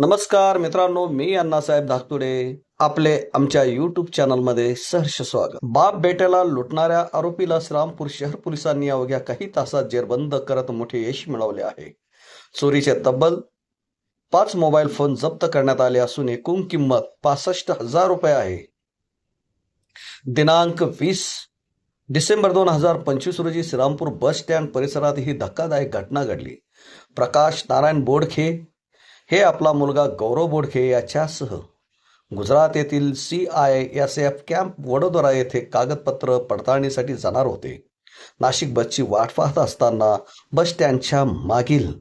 नमस्कार मित्रांनो मी अण्णासाहेब धाकतुडे. आपले आमच्या युट्यूब चॅनलमध्ये सहर्ष स्वागत. बाप बेट्याला लुटणाऱ्या आरोपीला श्रीरामपूर शहर पोलिसांनी अवघ्या काही तासात जेरबंद करत मोठे यश मिळवले आहे. चोरीचे तब्बल पाच मोबाईल फोन जप्त करण्यात आले असून एकूण किंमत पासष्ट हजार रुपये आहे. दिनांक वीस डिसेंबर दोन हजार पंचवीस रोजी श्रीरामपूर बस स्टँड परिसरात ही धक्कादायक घटना घडली. प्रकाश नारायण बोडखे हे आपला मुलगा गौरव बोडखे याच्यासह गुजरात येथील C I S F camp Vadodara येथे कागदपत्र पडताळणीसाठी जाणार होते. नाशिक बसची वाट पाहत असताना बस स्टँडच्या मागील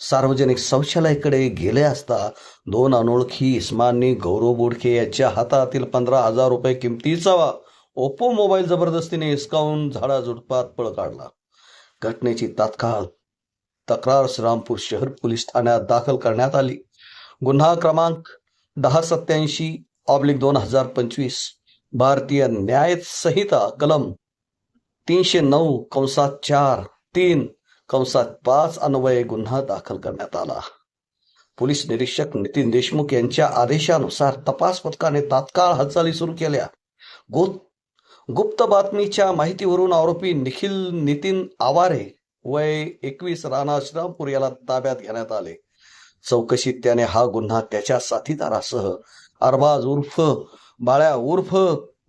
सार्वजनिक शौचालयाकडे गेले असता दोन अनोळखी इस्मांनी गौरव बोडखे यांच्या हातातील पंधरा हजार रुपये किमतीचा ओप्पो मोबाईल जबरदस्तीने हिसकावून झाडाझुडपात पळ काढला. घटनेची तात्काळ तक्रार श्रीरामपूर शहर पोलीस ठाण्यात दाखल करण्यात आली. गुन्हा क्रमांक दहा सत्याऐंशी ऑब्लिक दोन हजार पंचवीस भारतीय न्याय संहिता कलम तीनशे नऊ कंसात चार तीन कंसात पाच अन्वये गुन्हा दाखल करण्यात आला. पोलीस निरीक्षक नितीन देशमुख यांच्या आदेशानुसार तपास पथकाने तात्काळ हालचाली सुरू केल्या. गुप्त गुप्त बातमीच्या माहितीवरून आरोपी निखिल नितीन आवारे वय एकवीस राणा श्रीरामपूर याला ताब्यात घेण्यात आले. चौकशीत त्याने हा गुन्हा त्याच्या साथीदारासह अरबाज उर्फ बाळ्या उर्फ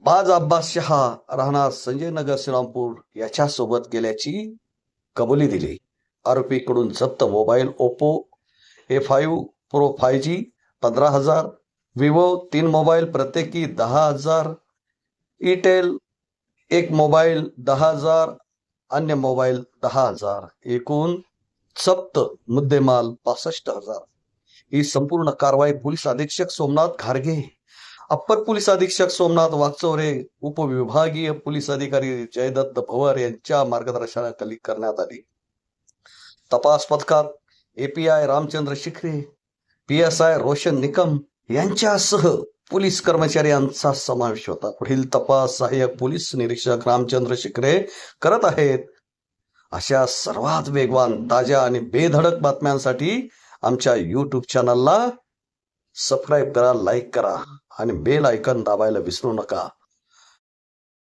बाज अब्बास शहा राहणार संजय नगर श्रीरामपूर याच्यासोबत गेल्याची कबुली दिली. आरोपीकडून जप्त mobile Oppo A five pro five G पंधरा हजार विवो तीन मोबाईल प्रत्येकी दहा हजार इटेल एक मोबाईल दहा हजार अन्य मोबाईल दहा हजार एकूण सप्त मुद्देमाल पासष्ट हजार. ही संपूर्ण कारवाई पोलीस अधीक्षक सोमनाथ घारगे अप्पर पोलीस अधीक्षक सोमनाथ वागचौरे उपविभागीय पोलीस अधिकारी जयदत्त भवर यांच्या मार्गदर्शनाखाली करण्यात आली. तपास पथकात API Ramchandra Shikhare P S I Roshan Nikam यांच्यासह पोलीस कर्मचारी यांचा समावेश होता. पुढील तपास सहाय्यक पोलीस निरीक्षक रामचंद्र शिकरे करत आहेत. अशा सर्वात वेगवान ताज्या आणि बेधडक बातम्यांसाठी आमच्या यूट्यूब चॅनलला सबस्क्राईब करा लाईक करा आणि बेल आयकॉन दाबायला विसरू नका.